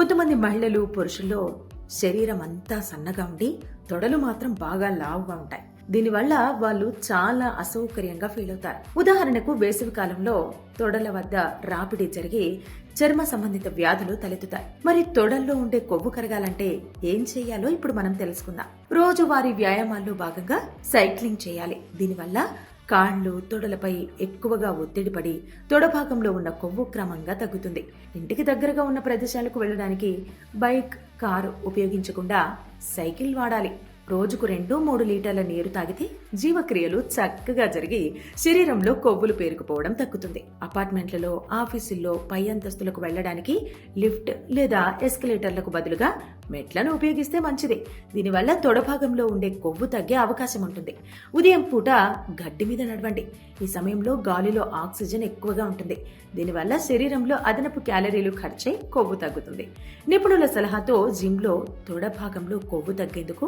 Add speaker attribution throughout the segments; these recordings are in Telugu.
Speaker 1: కొంతమంది మహిళలు పురుషుల్లో శరీరం అంతా సన్నగా ఉండి తొడలు మాత్రం బాగా లావుగా ఉంటాయి. దీనివల్ల వాళ్ళు చాలా అసౌకర్యంగా ఫీల్ అవుతారు. ఉదాహరణకు వేసవి కాలంలో తొడల వద్ద రాపిడి జరిగి చర్మ సంబంధిత వ్యాధులు తలెత్తుతాయి. మరి తొడల్లో ఉండే కొవ్వు కరగాలంటే ఏం చేయాలో ఇప్పుడు మనం తెలుసుకుందాం. రోజువారీ వ్యాయామాల్లో భాగంగా సైక్లింగ్ చేయాలి. దీనివల్ల కాళ్ళు తొడలపై ఎక్కువగా ఒత్తిడి పడి తొడభాగంలో ఉన్న కొవ్వు క్రమంగా తగ్గుతుంది. ఇంటికి దగ్గరగా ఉన్న ప్రదేశాలకు వెళ్ళడానికి బైక్ కారు ఉపయోగించకుండా సైకిల్ వాడాలి. రోజుకు రెండు మూడు లీటర్ల నీరు తాగితే జీవక్రియలు చక్కగా జరిగి శరీరంలో కొవ్వులు పేరుకుపోవడం తగ్గుతుంది. అపార్ట్మెంట్లలో ఆఫీసుల్లో పై అంతస్తులకు వెళ్ళడానికి లిఫ్ట్ లేదా ఎస్కలేటర్లకు బదులుగా మెట్లను ఉపయోగిస్తే మంచిది. దీనివల్ల తొడభాగంలో ఉండే కొవ్వు తగ్గే అవకాశం ఉంటుంది. ఉదయం పూట గడ్డి మీద నడవండి. ఈ సమయంలో గాలిలో ఆక్సిజన్ ఎక్కువగా ఉంటుంది. దీనివల్ల శరీరంలో అదనపు క్యాలరీలు ఖర్చై కొవ్వు తగ్గుతుంది. నిపుణుల సలహాతో జిమ్లో తొడ భాగంలో కొవ్వు తగ్గేందుకు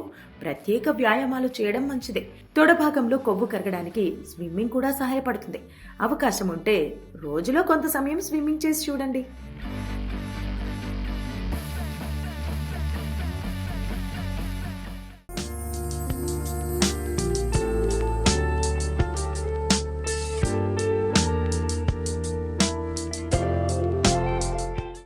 Speaker 1: ప్రత్యేక వ్యాయామాలు చేయడం మంచిదే. తొడ భాగంలో కొవ్వు కరగడానికి స్విమ్మింగ్ కూడా సహాయపడుతుంది. అవకాశం ఉంటే రోజులో కొంత సమయం స్విమ్మింగ్ చేసి చూడండి.